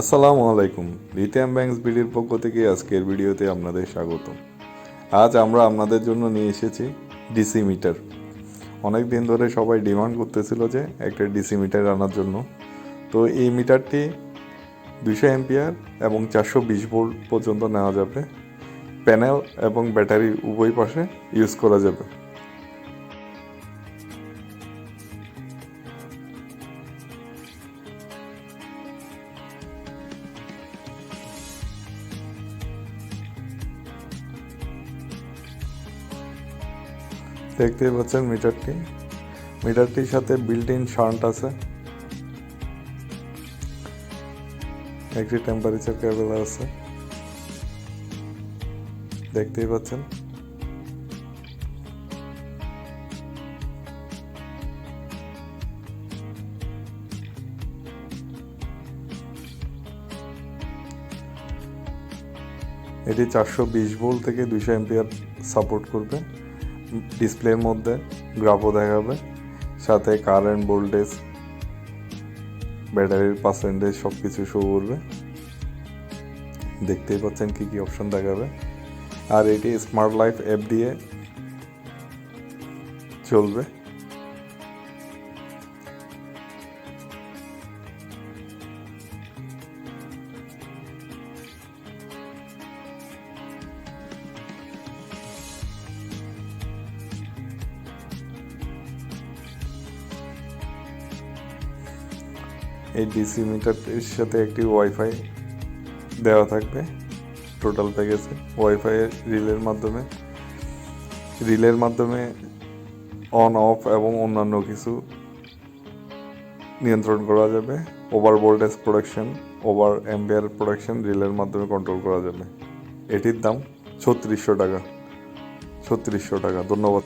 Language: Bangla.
আসসালামু আলাইকুম। লিথিয়াম ব্যাংকস বিডির পক্ষ থেকে আজকের ভিডিওতে আপনাদের স্বাগত আজ আমরা আপনাদের জন্য নিয়ে এসেছি ডিসি মিটার অনেক দিন ধরে সবাই ডিমান্ড করতেছিল যে একটা ডিসি মিটার আনার জন্য। তো এই মিটারটি দুশো এমপিয়ার এবং চারশো বিশ ভোল্ট পর্যন্ত নেওয়া যাবে। প্যানেল এবং ব্যাটারি উভয় পাশে ইউজ করা যাবে। দেখতেই পাচ্ছেন মিটারটি। মিটারটির সাথে বিল্ট ইন শান্ট আছে। একটি টেম্পারেচার কেবল আছে। দেখতেই পাচ্ছেন। এটি চারশো বিশ ভোল্ট থেকে দুশো এমপিয়ার সাপোর্ট করবে। ডিসপ্লের মধ্যে গ্রাফও দেখাবে, সাথে কারেন্ট ভোল্টেজ ব্যাটারির পার্সেন্টেজ সব কিছু শো করবে। দেখতেই পাচ্ছেন কী কী অপশন দেখাবে। আর এটি স্মার্ট লাইফ অ্যাপ দিয়ে চলবে। এই ডিসি মিটারটির সাথে একটি ওয়াইফাই দেওয়া থাকবে। টোটাল প্যাকেজে ওয়াইফাই রিলের মাধ্যমে। রিলের মাধ্যমে অন অফ এবং অন্যান্য কিছু নিয়ন্ত্রণ করা যাবে। Over voltage production over ampere production রিলের মাধ্যমে কন্ট্রোল করা যাবে। এটির দাম ছত্রিশশো টাকা। ছত্রিশশো টাকা। ধন্যবাদ।